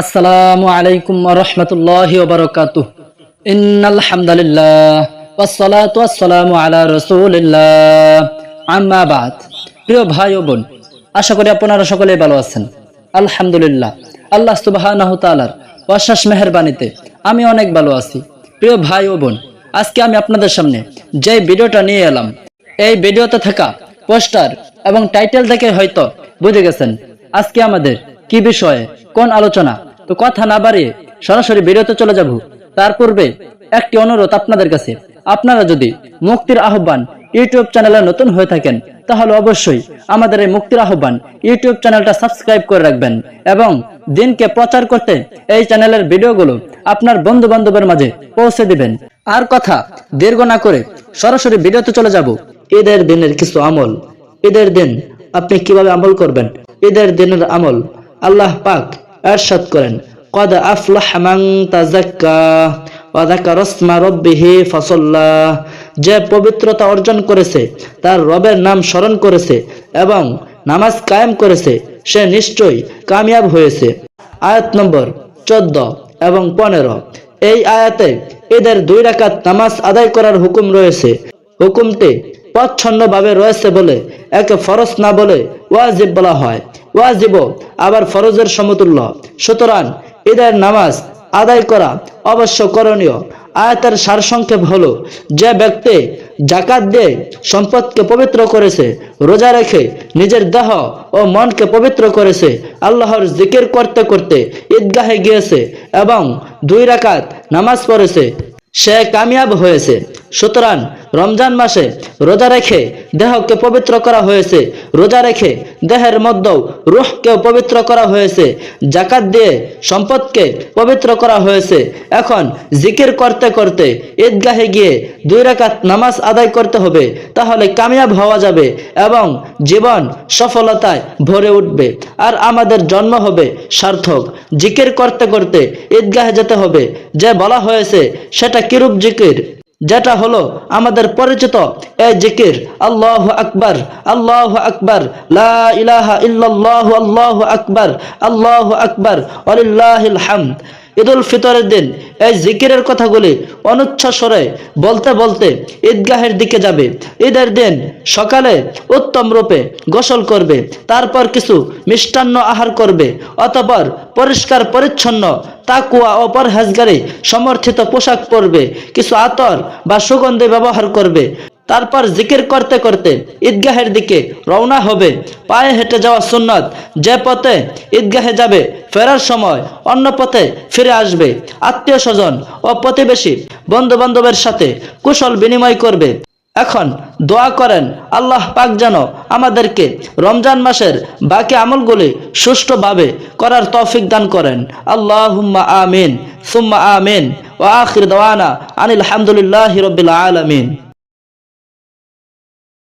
আসসালামু আলাইকুম রহমতুল্লাহি বাদ। প্রিয় ভাই ও বোন, আশা করি আপনারা ভালো আছেন। আল্লাহ আমি অনেক ভালো আছি। প্রিয় ভাই ও বোন, আজকে আমি আপনাদের সামনে যে ভিডিওটা নিয়ে এলাম, এই ভিডিওতে থাকা পোস্টার এবং টাইটেল দেখে হয়তো বুঝে গেছেন, আজকে আমাদের কি বিষয়ে? কোন আলোচনা? তো কথা না বাড়িয়ে সরাসরি ভিডিওতে চলে যাব। তার পূর্বে একটি অনুরোধ আপনাদের কাছে। আপনারা যদি মুক্তির আহ্বান ইউটিউব চ্যানেলে নতুন হয়ে থাকেন, তাহলে অবশ্যই আমাদের এই মুক্তির আহ্বান ইউটিউব চ্যানেলটা সাবস্ক্রাইব করে রাখবেন এবং দিনকে প্রচার করতে এই চ্যানেলের ভিডিওগুলো আপনার বন্ধু বান্ধবের মাঝে পৌঁছে দিবেন। আর কথা দীর্ঘ না করে সরাসরি ভিডিওতে চলে যাব। ঈদের দিনের কিছু আমল। ঈদের দিন আপনি কীভাবে আমল করবেন? ঈদের দিনের আমল আল্লাহ পাক এরশাদ করেন, কদ আফলাহ মান তাযাক্কা ওয়া যাকারা ইসমা রাব্বিহি ফাসাল্লা যে পবিত্রতা অর্জন করেছে, তার রবের নাম স্মরণ করেছে এবং নামাজ কায়েম করেছে, সে নিশ্চয়ই কামিয়াব হয়েছে। আয়াত নম্বর চোদ্দ এবং পনেরো, এই আয়াতে এদের দুই রাকাত নামাজ আদায় করার হুকুম রয়েছে। হুকুমটি প্রচ্ছন্ন ভাবে রয়েছে বলে, একে ফরজ না বলে ওয়াজিব বলা হয়। ওয়াজিব আবার ফরজের সমতুল্য। সুতরাং ঈদের নামাজ আদায় করা অবশ্য করণীয়। আয়াতের সারসংক্ষেপ হলো, যে ব্যক্তি জাকাত দিয়ে সম্পদকে পবিত্র করেছে, রোজা রেখে নিজের দেহ ও মনকে পবিত্র করেছে, আল্লাহর জিকির করতে করতে ঈদগাহে গিয়েছে এবং দুই রাকাত নামাজ পড়েছে, সে কামিয়াব হয়েছে। সুতরাং রমজান মাসে রোজা রেখে দেহকে পবিত্র করা হয়েছে। রোজা রেখে দেহের মধ্যেও রুহকেও পবিত্র করা হয়েছে। জাকাত দিয়ে সম্পদকে পবিত্র করা হয়েছে। এখন জিকির করতে করতে ঈদগাহে গিয়ে দুই রাকাত নামাজ আদায় করতে হবে, তাহলে কামিয়াব হওয়া যাবে এবং জীবন সফলতায় ভরে উঠবে। আর আমাদের জন্ম হবে সার্থক। জিকির করতে করতে ঈদগাহে যেতে হবে। যে বলা হয়েছে, সেটা কিরূপ জিকির? যেটা হলো আমাদের পরিচিত, এ জিকির, আল্লাহ আকবর আল্লাহ আকবর ইলাহা ইল্লাল্লাহু, আল্লাহু আকবর আল্লাহু আকবর, ওয়ালিল্লাহিল হামদ। ঈদুল ফিতরের দিন এই জিকিরের কথাগুলি অনুচ্ছ্বসরে বলতে বলতে ঈদগাহের দিকে যাবে। ঈদের দিন সকালে উত্তম রূপে গোসল করবে, তারপর কিছু মিষ্টান্ন আহার করবে, অতপর পরিষ্কার, পরিচ্ছন্ন তাকুয়া ও পরহেজগারে সমর্থিত পোশাক পরবে, কিছু আতর বা সুগন্ধি ব্যবহার করবে। তারপর জিকির করতে করতে ঈদগাহের দিকে রওনা হবে। পায়ে হেঁটে যাওয়া সুন্নত, যে পথে ঈদগাহে যাবে ফেরার সময় অন্য পথে ফিরে আসবে। আত্মীয় স্বজন ও প্রতিবেশী বন্ধু বান্ধবের সাথে কুশল বিনিময় করবে। এখন দোয়া করেন, আল্লাহ পাক যেন আমাদেরকে রমজান মাসের বাকি আমলগুলি সুষ্ঠুভাবে করার তৌফিক দান করেন। আল্লাহ হুম্মা আমিন, সুম্মা আমিন ও আখির দাওয়ানা আনিল হামদুলিল্লাহ রবিল আলমিন।